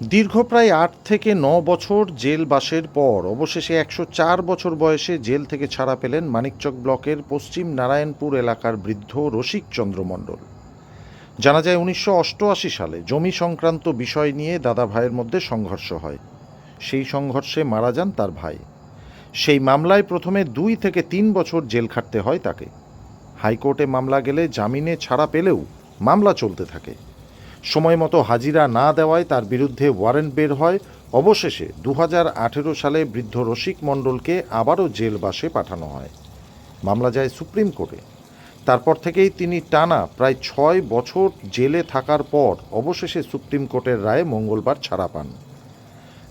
দীর্ঘ প্রায় আট থেকে ন বছর জেলবাসের পর অবশেষে একশো চার বছর বয়সে জেল থেকে ছাড়া পেলেন মানিকচক ব্লকের পশ্চিম নারায়ণপুর এলাকার বৃদ্ধ রসিক চন্দ্র মণ্ডল জানা যায় উনিশশো অষ্টআশি সালে জমি সংক্রান্ত বিষয় নিয়ে দাদা ভাইয়ের মধ্যে সংঘর্ষ হয়। সেই সংঘর্ষে মারা যান তার ভাই। সেই মামলায় প্রথমে দুই থেকে তিন বছর জেল খাটতে হয় তাকে। হাইকোর্টে মামলা গেলে জামিনে ছাড়া পেলেও মামলা চলতে থাকে। সময় মতো হাজিরা না দেওয়ায় তার বিরুদ্ধে ওয়ারেন্ট বের হয়। অবশেষে দু হাজার আঠেরো সালে বৃদ্ধ রসিক মণ্ডলকে আবারও জেলবাসে পাঠানো হয়। মামলা যায় সুপ্রিম কোর্টে। তারপর থেকেই তিনি টানা প্রায় ছয় বছর জেলে থাকার পর অবশেষে সুপ্রিম কোর্টের রায়ে মঙ্গলবার ছাড়া পান।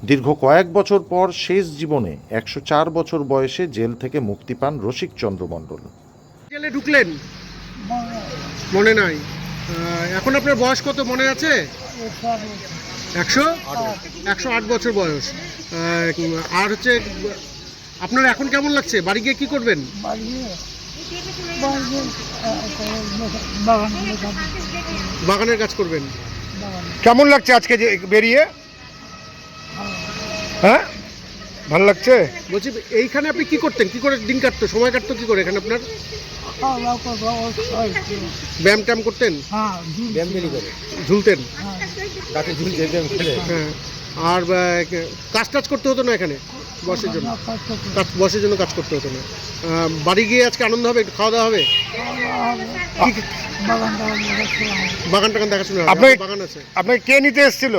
দীর্ঘ কয়েক বছর পর শেষ জীবনে একশো চার বছর বয়সে জেল থেকে মুক্তি পান রসিক চন্দ্র মণ্ডল। জেলে ঢুকলেন? মনে নাই। এখন আপনার বয়স কত মনে আছে? একশো? একশো আট বছর বয়স। আর হচ্ছে আপনার এখন কেমন লাগছে? বাড়ি গিয়ে কি করবেন? বাগানের কাজ করবেন। কেমন লাগছে আজকে যে বেরিয়ে? হ্যাঁ? ভালো লাগছে? বলছি এইখানে আপনি কি করতেন? কি করে দিন কাটতো? সময় কাটতো কি করে এখানে আপনার? ব্যায়াম ট্যাম করতেন? ঝুলতেন। হ্যাঁ। আর কাজ টাজ করতে হতো না এখানে? বসের জন্য? কাজ বসের জন্য কাজ করতে হতো না। বাড়ি গিয়ে আজকে আনন্দ হবে? একটু খাওয়া দাওয়া হবে? বাগান টাগান দেখাশোনা আপনাকে- আপনার বাগান আছে। আপনাকে কে নিতে এসেছিল?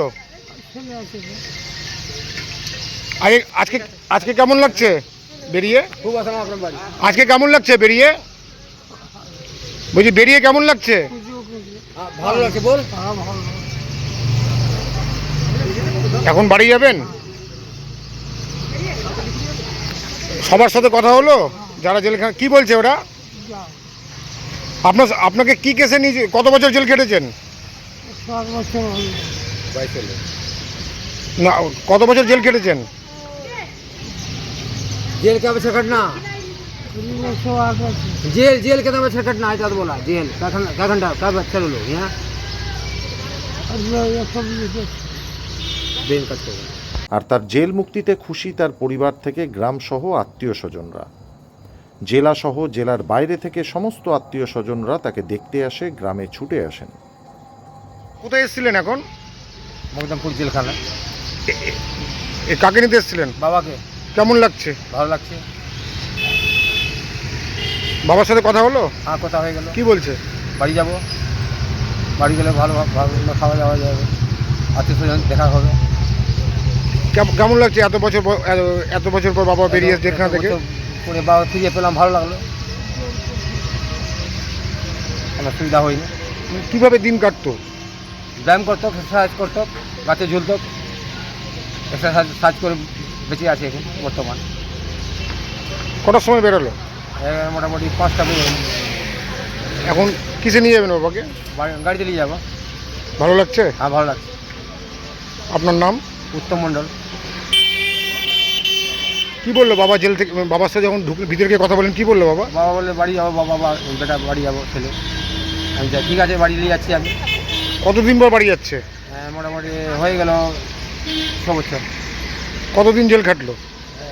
আগে আজকে আজকে কেমন লাগছে বেরিয়ে? খুব আজকে কেমন লাগছে বেরিয়ে? বলছি বেরিয়ে কেমন লাগছে? ভালো লাগছে বল। এখন বাড়ি যাবেন? সবার সাথে কথা হলো? যারা জেল কি বলছে ওরা? আপনার আপনাকে কি কেসে নিয়ে কত বছর জেল কেটেছেন না কত বছর জেল কেটেছেন জেল কে না। जेल जेल के बच्चा कटना है तो बोला जेल क्या घंटा क्या घंटा क्या बच्चा लोग यहाँ बेन कट करो আর তার জেল মুক্তিতে খুশি তার পরিবার থেকে গ্রাম সহ আত্মীয় স্বজনরা জেলা সহ জেলার বাইরে থেকে সমস্ত আত্মীয় স্বজনরা তাকে দেখতে আসে গ্রামে ছুটে আসেন কোথায় এসেছিলেন এখন মকদমপুর জেলখানা এ কাকে নিতে এসেছিলেন বাবাকে কেমন লাগছে ভালো লাগছে বাবার সাথে কথা হলো? হ্যাঁ কথা হয়ে গেল। কি বলছে? বাড়ি যাব। বাড়ি গেলে ভালো ভালো খাওয়া দাওয়া যাবে। আত্মীয় স্বজন দেখা হবে। কেম- কেমন লাগছে? এত বছর এত- বছর পর বাবা বেরিয়ে জেলখানা থেকে? পরে বাবা ফিরে পেলাম ভালো লাগল। কোনো সুবিধা হয়নি। কীভাবে দিন কাটতো? ব্যায়াম করতো এক্সারসাইজ করতো গাছে ঝুলতো। এক্সারসাইজ সাজ করে বেঁচে আছে এখন বর্তমান। কটার সময় বেরোলো? এ মোটামুটি পাঁচটা বেজে এখন কিসে নিয়ে যাবেন বাবাকে? গাড়িতে নিয়ে যাব। ভালো লাগছে? হ্যাঁ ভালো লাগছে। আপনার নাম? উত্তম মণ্ডল। কি বলল বাবা জেল থেকে? বাবার সাথে যখন ঢুকে ভিতরে গিয়ে কথা বলেন কি বলল বাবা? বাবা বলে বাড়ি যাব বাবা বা বেটা বাড়ি যাব ছেলে। আমি যাই ঠিক আছে বাড়ি নিয়ে যাচ্ছি আমি। কতদিন পর বাড়ি যাচ্ছে? হ্যাঁ, মোটামুটি হয়ে গেল ছ বছর। কতদিন জেল খাটলো?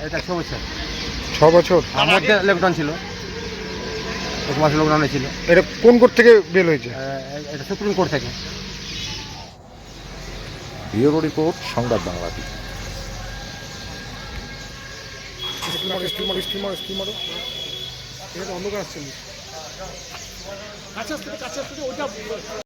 এটা ছ বছর। ছ বছর? তার মধ্যে লকডাউন ছিল। এক মাস লকডাউনে ছিল। এটা কোন কোর্ট থেকে বেল হয়েছে? এটা সুপ্রিম কোর্ট থেকে। ব্যুরো রিপোর্ট সংবাদ বাংলা অন্ধকার আসছে কাছে আসতে কাছে আসতে ওইটা